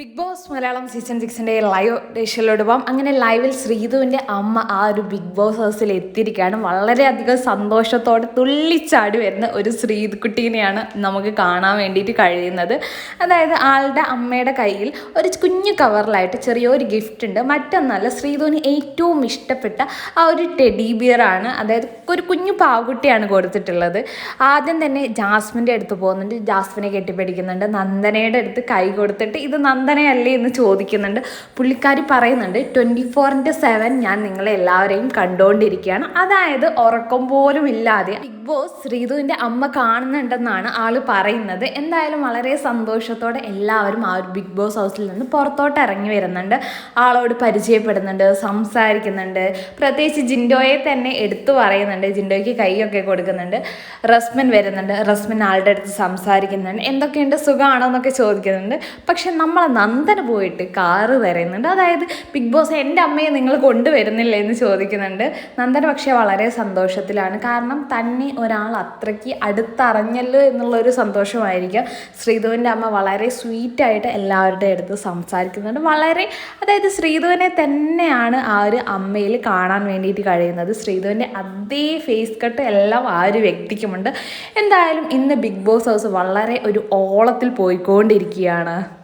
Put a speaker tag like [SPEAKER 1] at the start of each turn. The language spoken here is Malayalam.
[SPEAKER 1] ബിഗ് ബോസ് മലയാളം സീസൺ സിക്സിന്റെ ലൈവ് ഡേഷനിലോട് പോകാം അങ്ങനെ ലൈവിൽ ശ്രീധുവിന്റെ അമ്മ ആ ഒരു ബിഗ് ബോസ് ഹൗസിൽ എത്തിയിരിക്കുകയാണ്. വളരെയധികം സന്തോഷത്തോടെ തുള്ളിച്ചാടി വരുന്ന ഒരു ശ്രീകുട്ടീനെയാണ് നമുക്ക് കാണാൻ വേണ്ടിയിട്ട് കഴിയുന്നത്. അതായത് ആളുടെ അമ്മയുടെ കയ്യിൽ ഒരു കുഞ്ഞു കവറിലായിട്ട് ചെറിയൊരു ഗിഫ്റ്റ് ഉണ്ട്. മറ്റൊന്നല്ല ശ്രീധുവിന് ഏറ്റവും ഇഷ്ടപ്പെട്ട ആ ഒരു ടെഡി ബിയറാണ് അതായത് ഒരു കുഞ്ഞു പാവുകുട്ടിയാണ് കൊടുത്തിട്ടുള്ളത്. ആദ്യം തന്നെ ജാസ്മിന്റെ അടുത്ത് പോകുന്നുണ്ട്. ജാസ്മിനെ കെട്ടിപ്പിടിക്കുന്നുണ്ട്. നന്ദനയുടെ അടുത്ത് കൈ കൊടുത്തിട്ട് ഇത് നന്ദനയല്ലേ എന്ന് ചോദിക്കുന്നുണ്ട്. പുള്ളിക്കാരി പറയുന്നുണ്ട് ട്വന്റി ഫോർ ഇന്റു സെവൻ ഞാൻ നിങ്ങളെ എല്ലാവരെയും കണ്ടുകൊണ്ടിരിക്കുകയാണ് അതായത് ഉറക്കം പോലും ഇല്ലാതെ ബിഗ് ബോസ് ശ്രീധുവിന്റെ അമ്മ കാണുന്നുണ്ടെന്നാണ് ആൾ പറയുന്നത്. എന്തായാലും വളരെ സന്തോഷത്തോടെ എല്ലാവരും ആ ഒരു ബിഗ് ബോസ് ഹൗസിൽ നിന്ന് പുറത്തോട്ട് ഇറങ്ങി വരുന്നുണ്ട്. ആളോട് പരിചയപ്പെടുന്നുണ്ട് സംസാരിക്കുന്നുണ്ട്. പ്രത്യേകിച്ച് ജിൻഡോയെ തന്നെ എടുത്തു പറയുന്നുണ്ട്. ജിൻഡോയ്ക്ക് കൈയൊക്കെ കൊടുക്കുന്നുണ്ട്. റസ്മിൻ വരുന്നുണ്ട്. റസ്മിൻ ആളുടെ അടുത്ത് സംസാരിക്കുന്നുണ്ട്. എന്തൊക്കെയുണ്ട്? സുഖമാണോ എന്നൊക്കെ ചോദിക്കുന്നുണ്ട്. പക്ഷെ നമ്മൾ നന്ദന പോയിട്ട് കാറ് തരുന്നുണ്ട് അതായത് ബിഗ് ബോസ് എന്റെ അമ്മയെ നിങ്ങൾ കൊണ്ടുവരുന്നില്ല എന്ന് ചോദിക്കുന്നുണ്ട്. നന്ദന പക്ഷേ വളരെ സന്തോഷത്തിലാണ്. കാരണം തന്നെ ഒരാൾ അത്രയ്ക്ക് അടുത്തറിഞ്ഞല്ലോ എന്നുള്ളൊരു സന്തോഷമായിരിക്കും. ശ്രീധുവിന്റെ അമ്മ വളരെ സ്വീറ്റായിട്ട് എല്ലാവരുടെ അടുത്ത് സംസാരിക്കുന്നുണ്ട്. വളരെ അതായത് ശ്രീധുവിനെ തന്നെയാണ് ആ ഒരു അമ്മയിൽ കാണാൻ വേണ്ടിയിട്ട് കഴിയുന്നത്. ശ്രീധുവിന്റെ അതേ ഫേസ് കട്ട് എല്ലാം ആ ഒരു വ്യക്തിക്കുമുണ്ട്. എന്തായാലും ഇന്ന് ബിഗ് ബോസ് ഹൗസ് വളരെ ഒരു ഓളത്തിൽ പോയിക്കൊണ്ടിരിക്കുകയാണ്.